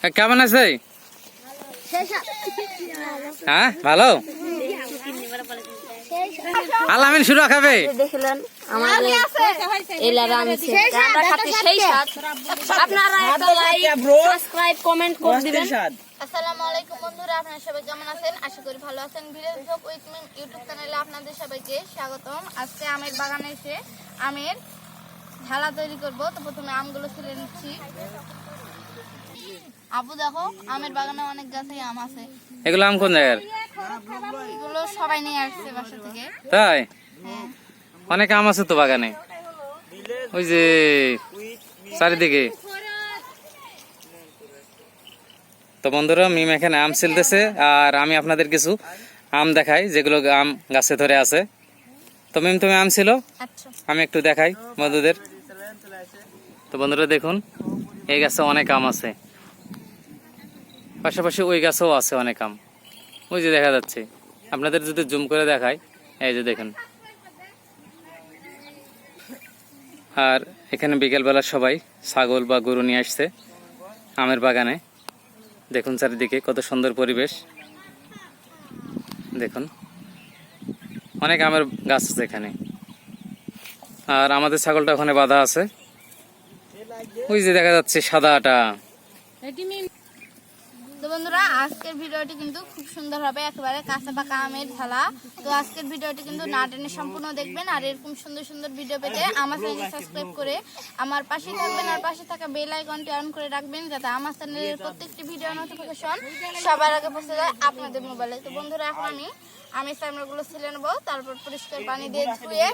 হ্যাঁ, কেমন আছে? হ্যাঁ ভালো? আলামিন শুরু খাবে দেখলেন আশা করি ভালো আছেন ইউটিউব চ্যানেলে আপনাদের সবাইকে স্বাগতম। আজকে আমের বাগানে এসে আমের ঝালা তৈরি করব। তো প্রথমে আমগুলো ছিলে নিচ্ছি। আপু দেখো আমের বাগানে অনেক গাছে আম আছে। এগুলো আম কোন জায়গার? এগুলো সবাই নিয়ে আসছে বাসা থেকে। তাই? হ্যাঁ। অনেক আম আছে তো বাগানে। ওই যে চারিদিকে। তো বন্ধুরা মিম এখানে আম ছিলতেছে আর আমি আপনাদের কিছু আম দেখাই যেগুলো আম গাছে ধরে আছে। তো মিম তুমি আম ছিল? আচ্ছা। আমি একটু দেখাই বন্ধুদের। তো বন্ধুরা দেখুন, এই গাছে অনেক আম আছে। পাশাপাশি ওই গাছেও আছে অনেক আম। ওই যে দেখা যাচ্ছে, আপনাদের যদি জুম করে দেখাই, এই যে দেখুন। আর এখানে বিকেলবেলা সবাই ছাগল বা গরু নিয়ে আসছে আমের বাগানে। দেখুন চারিদিকে কত সুন্দর পরিবেশ। দেখুন, অনেক আমের গাছ আছে এখানে। আর আমাদের ছাগলটা ওখানে বাঁধা আছে। ওই যে দেখা যাচ্ছে সাদা আটা তো বন্ধুরা, আজকের ভিডিওটি কিন্তু খুব সুন্দর হবে। একেবারে কাঁচা পাকা আমের ঝালা তো আজকের ভিডিওটি কিন্তু না টেনে সম্পূর্ণ দেখবেন আর এরকম সুন্দর সুন্দর ভিডিও পেতে আমার চ্যানেল সাবস্ক্রাইব করে আমার পাশে থাকবেন আর পাশে থাকা বেল আইকনটি অন করে রাখবেন যাতে আমার চ্যানেলের প্রত্যেকটি ভিডিও নোটিফিকেশন সবার আগে পৌঁছে যায় আপনাদের মোবাইলে তো বন্ধুরা, এখন আমি আমের চামড়াগুলো ছিলে নেব, তারপর পরিষ্কার পানি দিয়ে ধুয়ে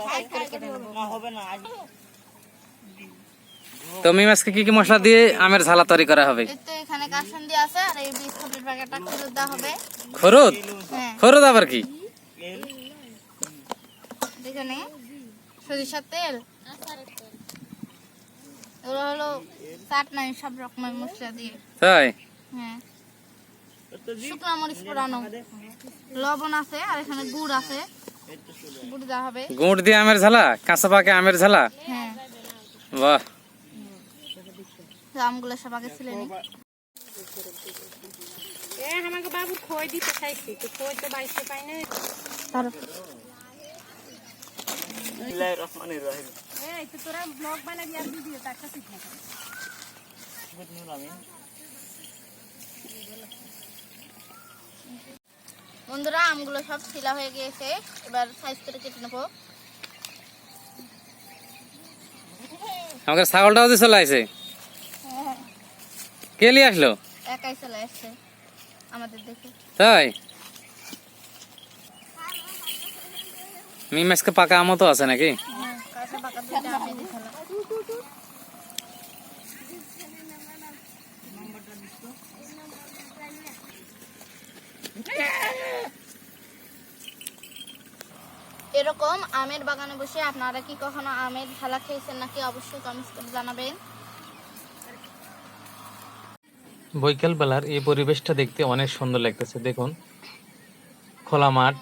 তো মিম আজকে কি কি মশলা দিয়ে আমের ঝালা তৈরি করা হবে? এই তো এখানে কাসন্দি আছে আর এই বিস্কুটের প্যাকেটটা খুলে দেওয়া হবে। খরদ? হ্যাঁ। আবার কি? এখানে সরিষার তেল। এগুলো হলো চাটনাই সব রকমের মশলা দিয়ে। তাই? হ্যাঁ। শুকনো মরিচ পোড়ানো। লবণ আছে আর এখানে গুড় আছে। গুড় দেওয়া হবে। গুড় দিয়ে আমের ঝালা? কাঁচা পাকে আমের ঝালা? হ্যাঁ। বাহ। আমগুলো সব আগে ছিলে নি। আমাকে বাবু খই দিতে চাইছি তো খই তো বাইতে পাই না তোরা ব্লগ বানাবি আর ভিডিও তার কাছে বন্ধুরা আমগুলো সব ছিলা হয়ে গিয়েছে এবার সাইজ করে কেটে নেব। আমাকে ছাগলটাও দিয়ে চলে আসে কে নিয়ে আসলো? একাই চলে আসছে আমাদের দেখে। তাই? পাকা আমও তো আছে নাকি? হ্যাঁ এরকম আমের বাগানে বসে আপনারা কি কখনো আমের ঝালা খেয়েছেন নাকি অবশ্যই কমেন্টস করে জানাবেন। বৈকাল বেলার এই পরিবেশটা দেখতে অনেক সুন্দর লাগতেছে। দেখুন, খোলা মাঠ,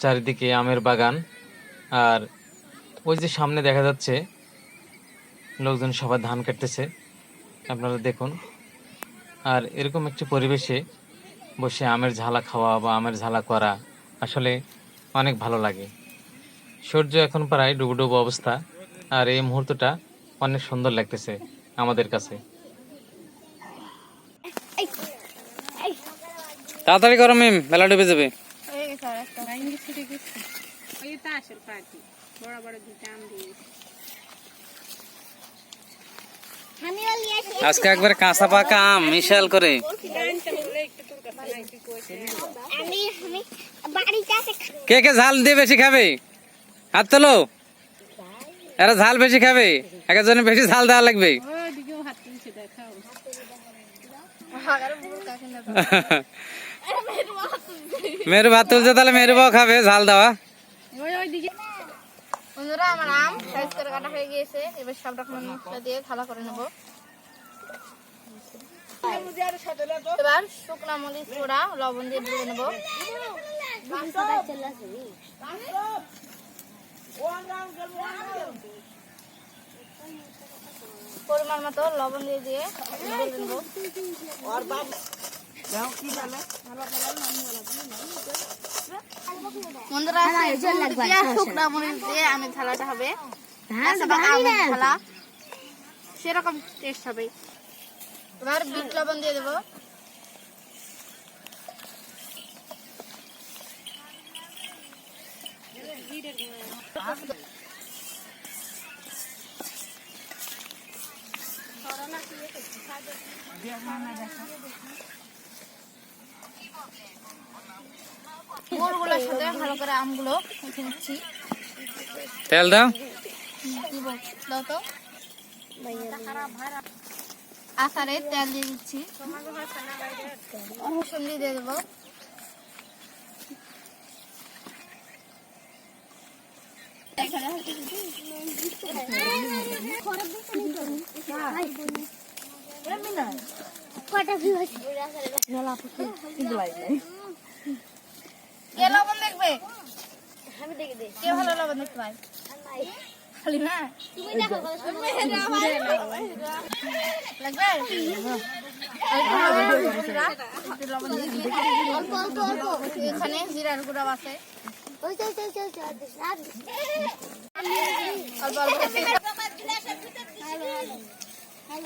চারিদিকে আমের বাগান, আর ওই যে সামনে দেখা যাচ্ছে, লোকজন সবাই ধান কাটতেছে। আপনারা দেখুন, আর এরকম একটি পরিবেশে বসে আমের ঝালা খাওয়া বা আমের ঝালা করা আসলে অনেক ভালো লাগে। সূর্য এখন প্রায় ডুবুডুবু অবস্থা, আর এই মুহূর্তটা অনেক সুন্দর লাগতেছে আমাদের কাছে। তাড়াতাড়ি করো মিম বেলা ডুবে যাবে। আজকে একবার কাঁচা পাকা আম মিশাল করে। কে কে ঝাল দিয়ে বেশি খাবে? হাত তোলো। এরা ঝাল বেশি খাবে একজনের বেশি ঝাল দেওয়া লাগবে। দেখাও। মেরু ভাত তুলছে তাহলে মেরু বাও খাবে ঝাল দেওয়া ওই ওই দিকে। বন্ধুরা আমার আম সাইজ করে কাটা হয়ে গিয়েছে। এবার সব রকমের মশলা দিয়ে থালা করে নেব। এবার শুকনা মরিচ পোড়া লবণ দিয়ে নেব। পরিমাণ মতো লবণ দিয়ে দিয়ে নেব। শুকনা মরিচ দিয়ে আমি থালাটা হবে। কাঁচা থালা। সেরকম টেস্ট হবে। এবার বিট লবণ দিয়ে দেবো। গুড়গুলোর সাথে ভালো করে আমগুলো মেখে নিচ্ছি। তেল দাও। দাও তো। আচারে তেল দিয়ে দিচ্ছি। রসুন দিয়ে দেবো। কে লবণ দেখবে? কে ভালো লবণ দেখতে পায়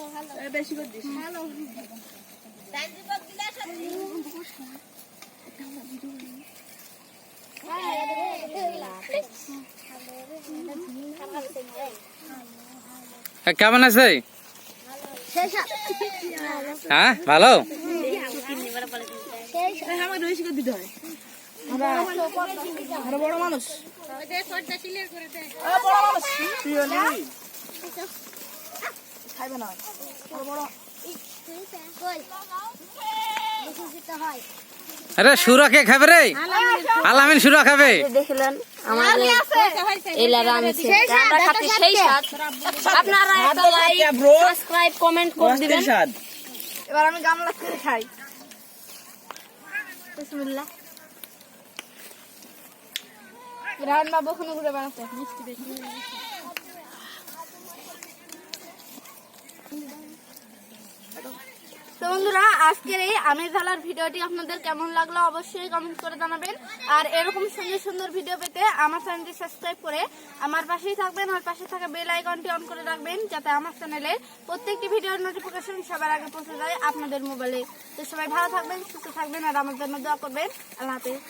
খালি না লাগবে একটু লবণ দিয়ে দিই। এখানে জিরার গুঁড়া আছে অল্প কেমন আছে হ্যাঁ ভালো আরে সুরা কে খাবে রে? আলামিন সুরা খাবে। দেখলেন আমাদের এলারা আনছে আমরা খাচ্ছি সেই স্বাদ আপনারা একটা লাইক সাবস্ক্রাইব কমেন্ট করে দিবেন। এবার আমি গামলা করে খাই। বিসমিল্লাহ। গ্রাউন্ড বাবু ঘুরে বেড়াচ্ছে মিষ্টি দেখি তো বন্ধুরা আজকের এই আমের ঝালার ভিডিওটি আপনাদের কেমন লাগল অবশ্যই কমেন্ট করে জানাবেন। আর এরকম সুন্দর সুন্দর ভিডিও পেতে আমার চ্যানেলটি সাবস্ক্রাইব করে আমার পাশেই থাকবেন আর পাশে থাকা বেল আইকনটি অন করে রাখবেন যাতে আমার চ্যানেলে প্রত্যেকটি ভিডিওর নোটিফিকেশন সবার আগে পৌঁছে যায় আপনাদের মোবাইলে তো সবাই ভালো থাকবেন, সুস্থ থাকবেন আর আমার জন্য দোয়া করবেন। আল্লাহ হাফেজ।